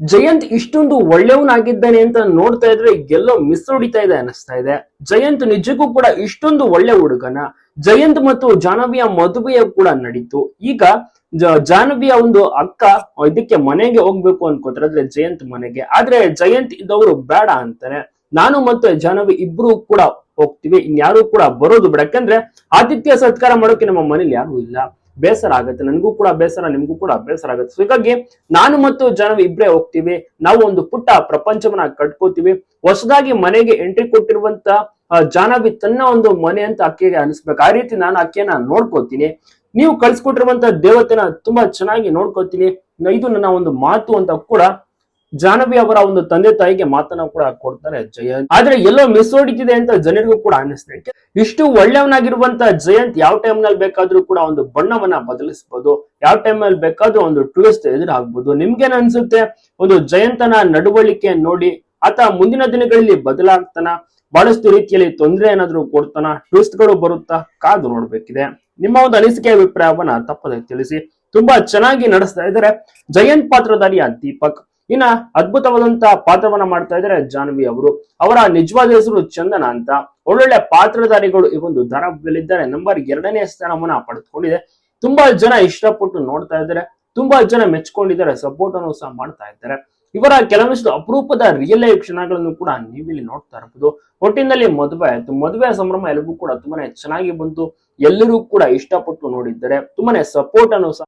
ಜಯಂತ್ ಇಷ್ಟೊಂದು ಒಳ್ಳೆಯವನಾಗಿದ್ದಾನೆ ಅಂತ ನೋಡ್ತಾ ಇದ್ರೆ ಎಲ್ಲೋ ಮಿಸ್ ಹೊಡಿತಾ ಇದೆ ಅನಿಸ್ತಾ ಇದೆ. ಜಯಂತ್ ನಿಜಕ್ಕೂ ಕೂಡ ಇಷ್ಟೊಂದು ಒಳ್ಳೆ ಹುಡುಗನ. ಜಯಂತ್ ಮತ್ತು ಜಾಹ್ನವಿಯ ಮದುವೆಯ ಕೂಡ ನಡೀತು. ಈಗ ಜಾಹ್ನವಿಯ ಒಂದು ಅಕ್ಕ ಇದಕ್ಕೆ ಮನೆಗೆ ಹೋಗ್ಬೇಕು ಅನ್ಕೋತಾರೆ ಜಯಂತ್ ಮನೆಗೆ. ಆದ್ರೆ ಜಯಂತ್ ಇದ್ದವರು ಬೇಡ ಅಂತಾರೆ. ನಾನು ಮತ್ತು ಜಾಹ್ನವಿ ಇಬ್ರು ಕೂಡ ಹೋಗ್ತೀವಿ. ಇನ್ಯಾರು ಕೂಡ ಬರೋದು ಬೇಡ. ಯಾಕಂದ್ರೆ ಆತಿಥ್ಯ ಸತ್ಕಾರ ಮಾಡೋಕೆ ನಮ್ಮ ಮನೇಲಿ ಯಾರು ಇಲ್ಲ. ಬೇಸರ ಆಗುತ್ತೆ. ನನಗೂ ಕೂಡ ಬೇಸರ, ನಿಮಗೂ ಕೂಡ ಬೇಸರ ಆಗುತ್ತೆ. ಸೊ ಹೀಗಾಗಿ ನಾನು ಮತ್ತು ಜಾನವಿ ಇಬ್ರೇ ಹೋಗ್ತೀವಿ. ನಾವು ಒಂದು ಪುಟ್ಟ ಪ್ರಪಂಚವನ್ನ ಕಟ್ಕೋತೀವಿ. ಹೊಸದಾಗಿ ಮನೆಗೆ ಎಂಟ್ರಿ ಕೊಟ್ಟಿರುವಂತ ಜಾನವಿ ತನ್ನ ಒಂದು ಮನೆ ಅಂತ ಅಕ್ಕಿಗೆ ಅನಿಸ್ಬೇಕು. ಆ ರೀತಿ ನಾನು ಅಕ್ಕಿಯನ್ನ ನೋಡ್ಕೋತೀನಿ. ನೀವು ಕಳ್ಸಿಕೊಟ್ಟಿರುವಂತ ದೇವತೆನ ತುಂಬಾ ಚೆನ್ನಾಗಿ ನೋಡ್ಕೋತೀನಿ. ಇದು ನನ್ನ ಒಂದು ಮಾತು ಅಂತ ಕೂಡ ಜಾಹ್ನವಿ ಅವರ ಒಂದು ತಂದೆ ತಾಯಿಗೆ ಮಾತನ್ನ ಕೂಡ ಕೊಡ್ತಾರೆ ಜಯಂತ್. ಆದ್ರೆ ಎಲ್ಲೋ ಮಿಸ್ ಹೊಡಿತಿದೆ ಅಂತ ಜನರಿಗೂ ಕೂಡ ಅನ್ನಿಸ್ತದೆ ಇಷ್ಟು ಒಳ್ಳೆಯವನಾಗಿರುವಂತ ಜಯಂತ್ ಯಾವ ಟೈಮ್ನಲ್ಲಿ ಬೇಕಾದ್ರೂ ಕೂಡ ಒಂದು ಬಣ್ಣವನ್ನ ಬದಲಿಸಬಹುದು ಯಾವ ಟೈಮ್ನಲ್ಲಿ ಬೇಕಾದ್ರೂ ಒಂದು ಟ್ವಿಸ್ಟ್ ಎದುರಾಗ್ಬಹುದು ನಿಮ್ಗೇನ್ ಅನ್ಸುತ್ತೆ? ಒಂದು ಜಯಂತನ ನಡವಳಿಕೆ ನೋಡಿ, ಆತ ಮುಂದಿನ ದಿನಗಳಲ್ಲಿ ಬದಲಾಗ್ತಾನ? ಬಹಳಷ್ಟು ರೀತಿಯಲ್ಲಿ ತೊಂದರೆ ಏನಾದ್ರೂ ಕೊಡ್ತಾನ? ಟ್ವಿಸ್ಟ್ಗಳು ಬರುತ್ತಾ? ಕಾದು ನೋಡ್ಬೇಕಿದೆ. ನಿಮ್ಮ ಒಂದು ಅನಿಸಿಕೆ, ಅಭಿಪ್ರಾಯವನ್ನ ತಪ್ಪದೆ ತಿಳಿಸಿ. ತುಂಬಾ ಚೆನ್ನಾಗಿ ನಡೆಸ್ತಾ ಇದ್ದಾರೆ ಜಯಂತ್ ಪಾತ್ರಧಾರಿಯ ದೀಪಕ್. ಇನ್ನ ಅದ್ಭುತವಾದಂತಹ ಪಾತ್ರವನ್ನ ಮಾಡ್ತಾ ಇದ್ದಾರೆ ಜಾನ್ವಿ ಅವರು. ಅವರ ನಿಜವಾದ ಹೆಸರು ಚಂದನ ಅಂತ. ಒಳ್ಳೊಳ್ಳೆ ಪಾತ್ರಧಾರಿಗಳು ಈ ಒಂದು ಧಾರಾವಾಹಿಯಲ್ಲಿದ್ದಾರೆ. ನಂಬರ್ ಎರಡನೇ ಸ್ಥಾನವನ್ನ ಪಡೆದುಕೊಂಡಿದೆ. ತುಂಬಾ ಜನ ಇಷ್ಟಪಟ್ಟು ನೋಡ್ತಾ ಇದ್ದಾರೆ. ತುಂಬಾ ಜನ ಮೆಚ್ಕೊಂಡಿದ್ದಾರೆ. ಸಪೋರ್ಟ್ ಅನ್ನು ಸಹ ಮಾಡ್ತಾ ಇದ್ದಾರೆ. ಇವರ ಕೆಲವೊಂದಿಷ್ಟು ಅಪರೂಪದ ರಿಯಲ್ ಲೈಫ್ ಕ್ಷಣಗಳನ್ನು ಕೂಡ ನೀವಿಲ್ಲಿ ನೋಡ್ತಾ ಇರಬಹುದು ಒಟ್ಟಿನಲ್ಲಿ ಮದುವೆ ಆಯ್ತು. ಮದುವೆ ಸಂಭ್ರಮ ಎಲ್ಲರಿಗೂ ಕೂಡ ತುಂಬಾನೇ ಚೆನ್ನಾಗಿ ಬಂತು. ಎಲ್ಲರೂ ಕೂಡ ಇಷ್ಟಪಟ್ಟು ನೋಡಿದ್ದಾರೆ. ತುಂಬಾನೇ ಸಪೋರ್ಟ್ ಅನ್ನು ಸಹ